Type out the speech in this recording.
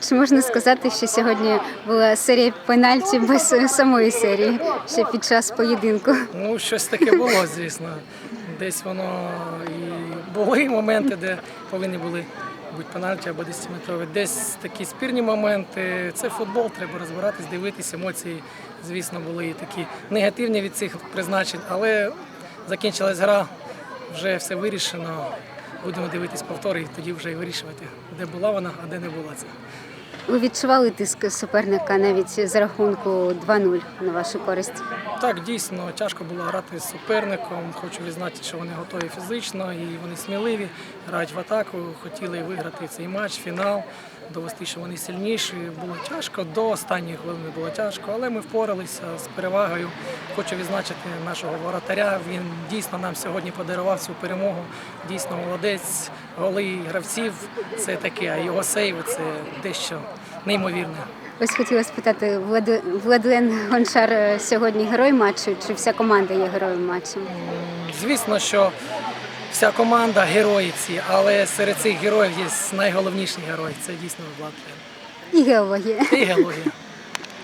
Чи можна сказати, що сьогодні була серія пенальті без самої серії, ще під час поєдинку? Ну, щось таке було, звісно. Десь воно і були моменти, де повинні були бути пенальті або 10-метрові. Десь такі спірні моменти. Це футбол, треба розбиратись, дивитися. Емоції, звісно, були і такі негативні від цих призначень, але закінчилась гра, вже все вирішено. Будемо дивитись повтори і тоді вже і вирішувати, де була вона, а де не була це. Ви відчували тиск суперника навіть з рахунку 2-0 на вашу користь? Так, дійсно, тяжко було грати з суперником. Хочу відзначити, що вони готові фізично і вони сміливі, грають в атаку, хотіли виграти цей матч, фінал, довести, що вони сильніші. Було тяжко, до останньої хвилини було тяжко, але ми впоралися з перевагою. Хочу відзначити нашого воротаря. Він дійсно нам сьогодні подарував цю перемогу. Дійсно молодець, голи гравців це таке, а його сейви це дещо неймовірне. Ось хотіла спитати, Владлен Гончар е, сьогодні герой матчу, чи вся команда є героєм матчу? Звісно, що вся команда герої ці, але серед цих героїв є найголовніший герой це дійсно Влад. І геологія. І геологія.